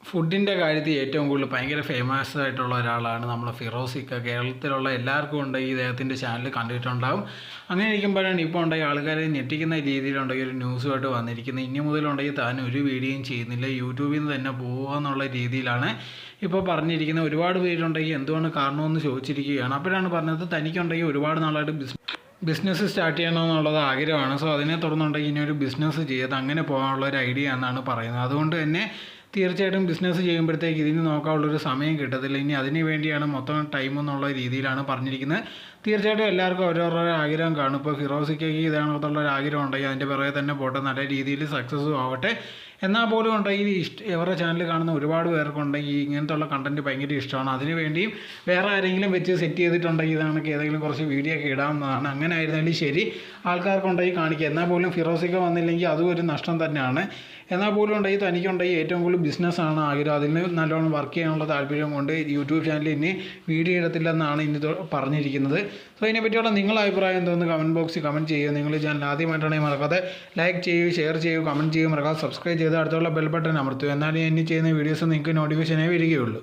ഫുഡിന്റെ കാര്യത്തിൽ ഏറ്റവും കൂടുതൽ ഭയങ്കര ഫേമസ് ആയിട്ടുള്ള ഒരാളാണ് നമ്മളെ ഫിറോസിക്ക കേരളത്തിലുള്ള എല്ലാവർക്കും ഉണ്ട് ഈ ഇദ്ദേഹത്തിന്റെ ചാനൽ കണ്ടിട്ടുണ്ടാകും അങ്ങനെ ഇരിക്കുമ്പോഴാണ് ഇപ്പോൾ ഉണ്ടെങ്കിൽ ആൾക്കാരെ ഞെട്ടിക്കുന്ന രീതിയിലുണ്ടെങ്കിൽ ഒരു ന്യൂസുമായിട്ട് വന്നിരിക്കുന്നത്. ഇനി മുതലുണ്ടെങ്കിൽ താൻ ഒരു വീഡിയോയും ചെയ്യുന്നില്ല യൂട്യൂബിൽ നിന്ന് തന്നെ പോകുക എന്നുള്ള രീതിയിലാണ് ഇപ്പോൾ പറഞ്ഞിരിക്കുന്നത്. ഒരുപാട് പേരുണ്ടെങ്കിൽ എന്തുകൊണ്ട് കാരണമെന്ന് ചോദിച്ചിരിക്കുകയാണ്. അപ്പോഴാണ് പറഞ്ഞത് തനിക്കുണ്ടെങ്കിൽ ഒരുപാട് നാളായിട്ട് ബിസിനസ് ബിസിനസ് സ്റ്റാർട്ട് ചെയ്യണമെന്നുള്ളത് ആഗ്രഹമാണ്. സോ അതിനെ തുടർന്നുണ്ടെങ്കിൽ ഇനി ഒരു ബിസിനസ് ചെയ്ത് അങ്ങനെ പോകാനുള്ള ഒരു ഐഡിയ എന്നാണ് പറയുന്നത്. അതുകൊണ്ട് തന്നെ തീർച്ചയായിട്ടും ബിസിനസ് ചെയ്യുമ്പോഴത്തേക്ക് ഇതിന് നോക്കാനുള്ളൊരു സമയം കിട്ടത്തില്ല. ഇനി അതിന് വേണ്ടിയാണ് മൊത്തം ടൈം എന്നുള്ള രീതിയിലാണ് പറഞ്ഞിരിക്കുന്നത്. തീർച്ചയായിട്ടും എല്ലാവർക്കും ഓരോരോ ആഗ്രഹം കാണും. ഇപ്പോൾ ഫിറോസിക്കേക്ക് ഇതാണെന്നുള്ള ഒരു ആഗ്രഹം ഉണ്ടെങ്കിൽ അതിന്റെ പിറകെ തന്നെ പോട്ടെ നല്ല രീതിയിൽ സക്സസ്സും ആവട്ടെ. എന്നാൽ പോലും ഉണ്ടെങ്കിൽ ഇഷ്ട ഇവരുടെ ചാനൽ കാണുന്ന ഒരുപാട് പേർക്കുണ്ടെങ്കിൽ ഇങ്ങനത്തെ ഉള്ള കണ്ടന്റ് ഭയങ്കര ഇഷ്ടമാണ്. അതിന് വേണ്ടിയും വേറെ ആരെങ്കിലും വെച്ച് സെറ്റ് ചെയ്തിട്ടുണ്ടെങ്കിൽ ഇതാണെങ്കിൽ ഏതെങ്കിലും കുറച്ച് വീഡിയോ ഒക്കെ ഇടാവുന്നതാണ്. അങ്ങനെ ആയിരുന്നാലും ശരി ആൾക്കാർക്കുണ്ടെങ്കിൽ കാണിക്കുക എന്നാൽ പോലും ഫിറോസിക്ക വന്നില്ലെങ്കിൽ അതും ഒരു നഷ്ടം തന്നെയാണ്. എന്നാൽ പോലും ഉണ്ടെങ്കിൽ തനിക്കുണ്ടെങ്കിൽ ഏറ്റവും കൂടുതൽ ബിസിനസ്സാണ് ആഗ്രഹം. അതിന് നല്ലോണം വർക്ക് ചെയ്യാനുള്ള താല്പര്യം കൊണ്ട് യൂട്യൂബ് ചാനലിൽ ഇനി വീഡിയോ ഇടത്തില്ലെന്നാണ് ഇനി പറഞ്ഞിരിക്കുന്നത്. സോ ഇതിനെപ്പറ്റിയുള്ള നിങ്ങളുടെ അഭിപ്രായം എന്തോന്ന് കമന്റ് ബോക്സിൽ കമന്റ് ചെയ്യുക. നിങ്ങൾ ചാനൽ ആദ്യമായിട്ടാണെങ്കിൽ മറക്കാതെ ലൈക്ക് ചെയ്യൂ ഷെയർ ചെയ്യൂ കമന്റ് ചെയ്യൂ മറക്കാതെ സബ്സ്ക്രൈബ് ചെയ്ത് അടുത്തുള്ള ബെൽ ബട്ടൺ അമർത്തുക. എന്നാലും ഇനി ചെയ്യുന്ന വീഡിയോസ് നിങ്ങൾക്ക് നോട്ടിഫിക്കേഷനായി വരികയുള്ളൂ.